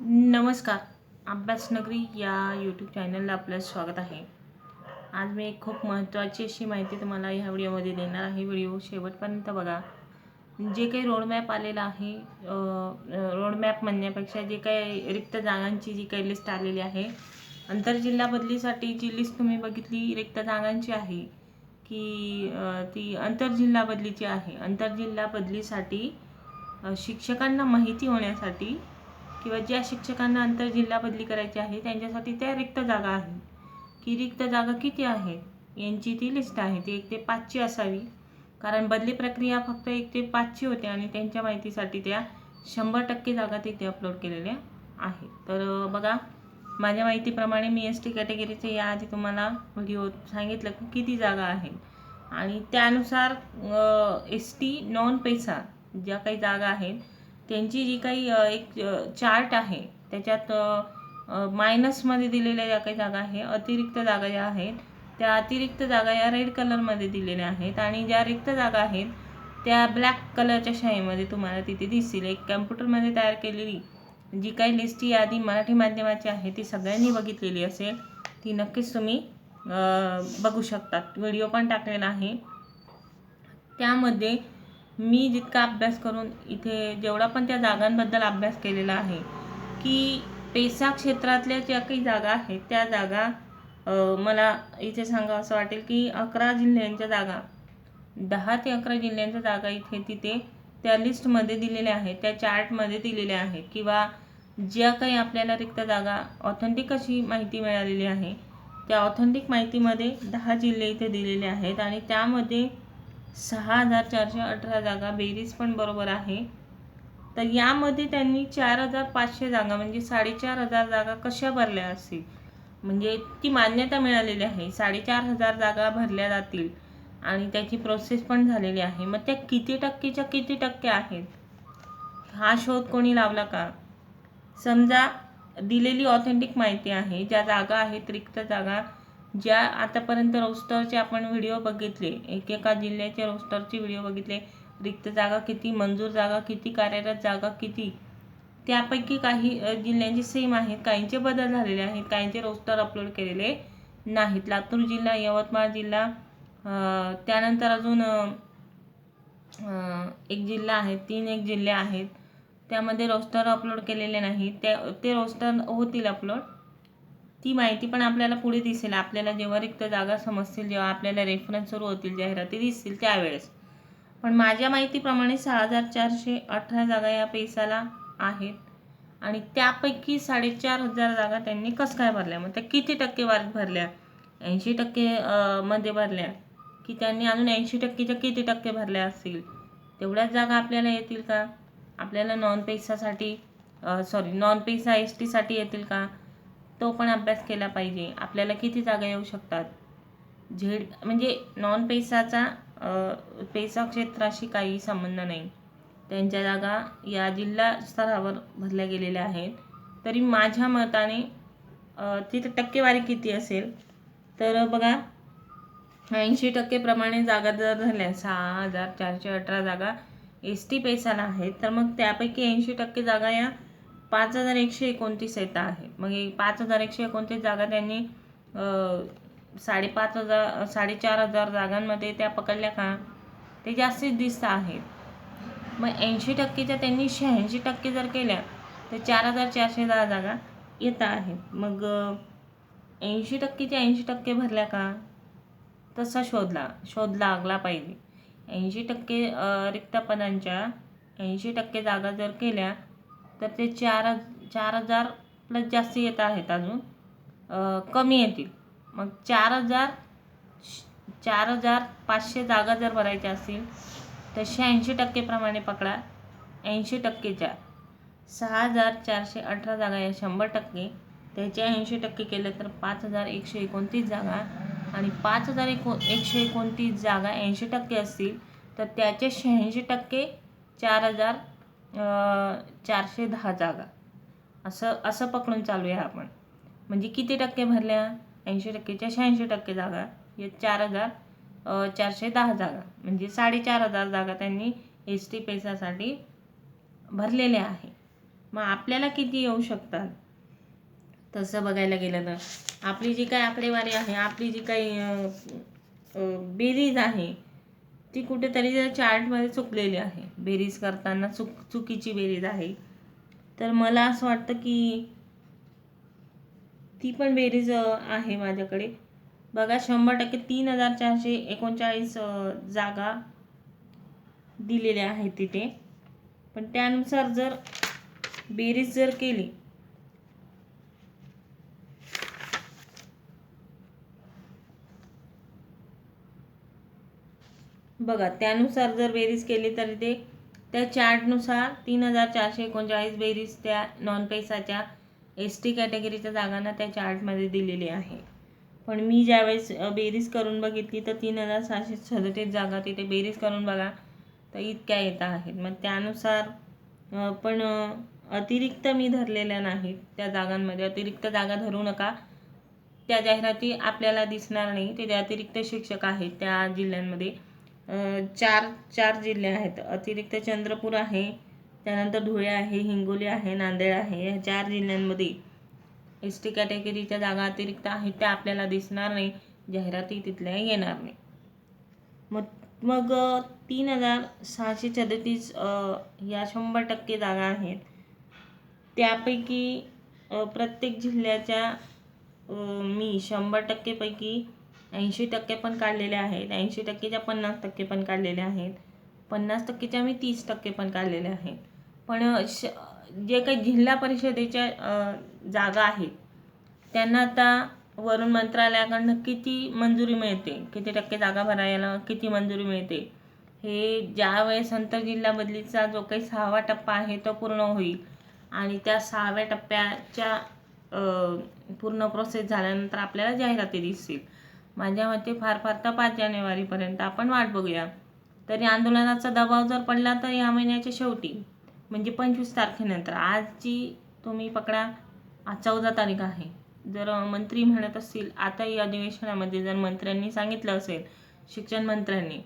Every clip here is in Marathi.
नमस्कार अभ्यासनगरी या यूट्यूब चॅनलला आपलं स्वागत आहे. आज मी एक खूप महत्त्वाची अशी माहिती तुम्हाला ह्या व्हिडिओमध्ये देणार आहे. व्हिडिओ शेवटपर्यंत बघा. जे काही रोडमॅप आलेला आहे रोडमॅप म्हणण्यापेक्षा जे काही रिक्त जागांची जी काही लिस्ट आलेली आहे आंतरजिल्हा बदलीसाठी जी लिस्ट तुम्ही बघितली रिक्त जागांची आहे की ती आंतरजिल्हा बदलीची आहे. आंतरजिल्हा बदलीसाठी शिक्षकांना माहिती होण्यासाठी किंवा ज्या शिक्षकांना आंतरजिल्हा बदली करायची आहे त्यांच्यासाठी त्या रिक्त जागा आहे. की रिक्त जागा किती आहेत यांची ती लिस्ट आहे. ती एक ते पाचची असावी. कारण बदली प्रक्रिया फक्त एक ते पाचची होते आणि त्यांच्या माहितीसाठी त्या शंभर टक्के जागा तिथे अपलोड केलेल्या आहेत. तर बघा माझ्या माहितीप्रमाणे मी एस टी कॅटेगरीचे याआधी तुम्हाला व्हिडिओ सांगितलं की किती जागा आहेत. आणि त्यानुसार एस टी नॉन पैसा ज्या काही जागा आहेत त्यांची जी काही एक चार्ट आहे त्याच्यात मायनसमध्ये दिलेल्या ज्या काही जागा आहे अतिरिक्त जागा ज्या आहेत त्या अतिरिक्त जागा या रेड कलरमध्ये दिलेल्या आहेत आणि ज्या रिक्त जागा आहेत त्या ब्लॅक कलरच्या शाईमध्ये तुम्हाला तिथे दिसतील. एक कॅम्प्युटरमध्ये तयार केलेली जी काही लिस्ट ही यादी मराठी माध्यमाची आहे ती सगळ्यांनी बघितलेली असेल ती नक्कीच तुम्ही बघू शकतात. व्हिडिओ पण टाकलेला आहे. त्यामध्ये मी जितका अभ्यास करून इथे जेवढा पण त्या जागांबद्दल अभ्यास केलेला आहे की पेसा क्षेत्रातल्या ज्या काही जागा आहेत त्या जागा मला इथे सांगा असं वाटेल की अकरा जिल्ह्यांच्या जागा दहा ते अकरा जिल्ह्यांच्या जागा इथे तिथे त्या लिस्टमध्ये दिलेल्या आहेत त्या चार्टमध्ये दिलेल्या आहेत किंवा ज्या काही आपल्याला रिक्त जागा ऑथेंटिक अशी माहिती मिळालेली आहे त्या ऑथेंटिक माहितीमध्ये दहा जिल्हे इथे दिलेले आहेत आणि त्यामध्ये सहा हजार चारशे अठरा जागा बेरीज पण बरोबर आहे. तर यामध्ये त्यांनी चार हजार पाचशे जागा म्हणजे साडेचार हजार जागा कशा भरल्या असतील? म्हणजे ती मान्यता मिळालेली आहे. साडेचार हजार जागा भरल्या जातील आणि त्याची प्रोसेस पण झालेली आहे. मग त्या किती टक्केच्या किती टक्के आहेत? हा शोध कोणी लावला का? समजा दिलेली ऑथेंटिक माहिती आहे ज्या जागा आहेत रिक्त जागा ज्या आतापर्यंत रोस्टरचे आपण व्हिडिओ बघितले एकेका जिल्ह्याचे रोस्टरचे व्हिडिओ बघितले रिक्त जागा किती मंजूर जागा किती कार्यरत जागा किती त्यापैकी काही जिल्ह्यांचे सेम आहेत काहींचे बदल झालेले आहेत काहींचे रोस्टर अपलोड केलेले नाहीत. लातूर जिल्हा यवतमाळ जिल्हा त्यानंतर अजून एक जिल्हा आहे तीन एक जिल्हे आहेत त्यामध्ये रोस्टर अपलोड केलेले नाहीत त्या ते रोस्टर होतील अपलोड ती माहिती पण आपल्याला पुढे दिसेल. आपल्याला जेव्हा रिक्त जागा समजतील जेव्हा आपल्याला रेफरन्स सुरू होतील जाहिराती दिसतील त्यावेळेस. पण माझ्या माहितीप्रमाणे सहा हजार चारशे अठरा जागा या पैसाला आहेत. आणि त्यापैकी साडेचार हजार जागा त्यांनी कसं काय भरल्या? मग त्या किती टक्केवारीत भरल्या? ऐंशी टक्के मध्ये भरल्या. की त्यांनी अजून ऐंशी टक्केच्या किती टक्के भरल्या असतील? तेवढ्याच जागा आपल्याला येतील का? आपल्याला नॉन पैसासाठी सॉरी नॉन पैसा एस टीसाठी येतील का? तो पण अभ्यास केला पाहिजे. आपल्याला किती जागा येऊ शकतात? झेड म्हणजे नॉन पैसाचा पैसा क्षेत्राशी काही संबंध नाही. त्यांच्या जागा या जिल्हा स्तरावर भरल्या गेलेल्या आहेत. तरी माझ्या मताने तिथं तिथे टक्केवारी किती असेल? तर बघा ऐंशी टक्केप्रमाणे जागा जर झाल्या सहा हजार चारशे अठरा जागा एस टी पैसाला आहेत तर मग त्यापैकी ऐंशी टक्के जागा या पाच हजार एकशे एकोणतीस येत आहे. मग पाच हजार एकशे एकोणतीस जागा त्यांनी साडेपाच हजार साडेचार हजार जागांमध्ये त्या पकडल्या का? ते जास्तीत दिसत आहेत. मग ऐंशी टक्केच्या त्यांनी शहाऐंशी टक्के जर केल्या तर चार हजार चारशे दहा जागा येत आहेत. मग ऐंशी टक्केच्या ऐंशी टक्के भरल्या का? तसा शोधला शोध लागला पाहिजे. ऐंशी टक्के रिक्तपदांच्या ऐंशी टक्के जागा जर केल्या तर ते चार चार हजार प्लस जास्त येत आहेत अजून. कमी येतील. मग चार हजार श- चार हजार पाचशे जागा जर भरायच्या असतील तर शहाऐंशी टक्केप्रमाणे पकडा. ऐंशी टक्केच्या. सहा हजार चारशे अठरा जागा या शंभर टक्के. त्याचे ऐंशी टक्के केलं तर पाच हजार एकशे एकोणतीस जागा. आणि पाच हजार एको एकशे एकोणतीस जागा ऐंशी टक्के असतील तर त्याचे शहाऐंशी टक्के चार हजार चारशे दहा जागा. असं असं पकडून चालूया आपण. म्हणजे किती टक्के भरल्या? ऐंशी टक्केच्या शहाऐंशी टक्के जागा. या चार हजार चारशे दहा जागा. म्हणजे साडेचार हजार जागा त्यांनी एस टी पैसासाठी भरलेल्या आहे. मग आपल्याला किती येऊ शकतात? तसं बघायला गेलं तर. आपली जी काही आकडेवारी आहे आपली जी काही बेरीज आहे ती कुठेतरी त्या चार्टमध्ये चुकलेली आहे. बेरीज करताना चुक चुकीची बेरीज आहे. तर मला असं वाटतं की ती पण बेरीज आहे माझ्याकडे. बघा शंभर टक्के तीन हजार चारशे एकोणचाळीस जागा दिलेल्या आहेत तिथे. पण त्यानुसार जर बेरीज जर केली बघा त्यानुसार जर बेरीज केली तर ते त्या चार्टनुसार तीन हजार चारशे एकोणचाळीस बेरीज त्या नॉन पैसाच्या एस टी कॅटेगरीच्या जागांना त्या चार्टमध्ये दिलेली आहे. पण मी ज्यावेळेस बेरीज करून बघितली तर तीन हजार सहाशे सदतीस जागा तिथे बेरीज करून बघा तर इतक्या येत आहेत. मग त्यानुसार पण अतिरिक्त मी धरलेल्या नाहीत त्या जागांमध्ये. अतिरिक्त जागा धरू नका. त्या जाहिराती आपल्याला दिसणार नाही. ते जे अतिरिक्त शिक्षक आहेत त्या जिल्ह्यांमध्ये. चार चार जिल्हे आहेत. अतिरिक्त चंद्रपूर आहे त्यानंतर धुळे आहे हिंगोली आहे नांदेड आहे. या चार जिल्ह्यांमध्ये एस टी कॅटेगरीच्या जागा अतिरिक्त आहेत त्या आपल्याला दिसणार नाही. जाहिराती तिथल्या येणार नाही. मग मग तीन हजार सहाशे सदतीस या शंभर टक्के जागा आहेत. त्यापैकी प्रत्येक जिल्ह्याच्या मी शंभर टक्केपैकी ऐंशी टक्के पण काढलेल्या आहेत. ऐंशी टक्केच्या पन्नास टक्के पण काढलेल्या आहेत. पन्नास टक्केच्या मी तीस टक्के पण काढलेल्या आहेत. पण श जे काही जिल्हा परिषदेच्या जागा आहेत त्यांना आता वरून मंत्रालयाकडनं किती मंजुरी मिळते? किती टक्के जागा भरायला किती मंजुरी मिळते? हे ज्यावेळेस आंतरजिल्हा बदलीचा जो काही सहावा टप्पा आहे तो पूर्ण होईल आणि त्या सहाव्या टप्प्याच्या पूर्ण प्रोसेस झाल्यानंतर आपल्याला जाहिराती दिसतील. माझ्या मते फार फार तर पाच जानेवारीपर्यंत आपण वाट बघूया. तरी आंदोलनाचा दबाव जर पडला तर या महिन्याच्या शेवटी म्हणजे पंचवीस तारखेनंतर आजची तुम्ही पकडा आज चौदा तारीख आहे. जर मंत्री म्हणत असतील आताही अधिवेशनामध्ये जर मंत्र्यांनी सांगितलं असेल शिक्षण मंत्र्यांनी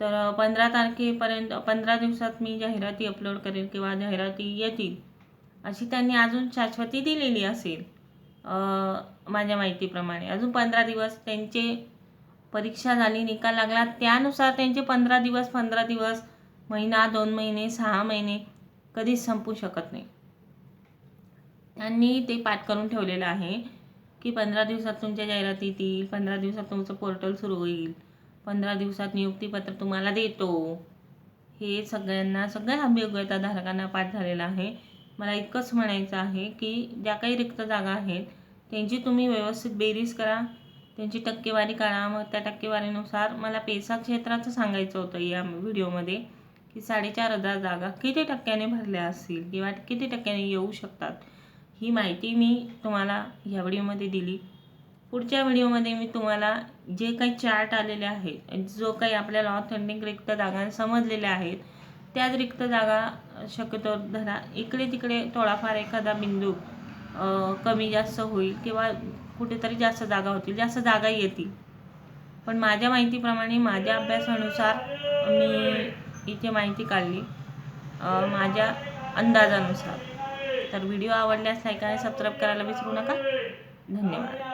तर पंधरा तारखेपर्यंत पंधरा दिवसात मी जाहिराती अपलोड करेल किंवा जाहिराती येतील अशी त्यांनी अजून शाश्वती दिलेली असेल. माझ्या माहितीप्रमाणे. अजून पंधरा दिवस त्यांचे परीक्षा झाली निकाल लागला. त्यानुसार त्यांचे पंधरा दिवस पंधरा दिवस महिना दोन महिने सहा महिने कधीच संपू शकत नाही. त्यांनी ते पाठ करून ठेवलेलं आहे की पंधरा दिवसात तुमच्या जाहिराती येतील पंधरा दिवसात तुमचं पोर्टल सुरू होईल पंधरा दिवसात नियुक्तीपत्र तुम्हाला देतो. हे सगळ्यांना सगळ्या अभियोग्यताधारकांना पाठ झालेलं आहे. मला इतकंच म्हणायचं आहे की ज्या काही रिक्त जागा आहेत त्यांची तुम्ही व्यवस्थित बेरीज करा. त्यांची टक्केवारी काढा. मग त्या टक्केवारीनुसार मला पेसा क्षेत्राचं सांगायचं होतं या व्हिडिओमध्ये की साडेचार हजार जागा किती टक्क्याने भरल्या असतील किंवा किती टक्क्याने येऊ शकतात ही माहिती मी तुम्हाला ह्या व्हिडिओमध्ये दिली. पुढच्या व्हिडिओमध्ये मी तुम्हाला जे काही चार्ट आलेले आहेत जो काही आपल्याला ऑथेंटिक रिक्त जागा समजलेल्या आहेत त्याच रिक्त जागा शक्यतो धरा. इकडे तिकडे थोडाफार एखादा बिंदू कमी जास्त होईल किंवा कुठेतरी जास्त जागा होतील. जास्त जागा येतील. पण माझ्या माहितीप्रमाणे माझ्या अभ्यासानुसार मी इथे माहिती काढली. माझ्या अंदाजानुसार. तर व्हिडिओ आवडल्यास लाईक आणि सबस्क्राईब करायला विसरू नका. धन्यवाद.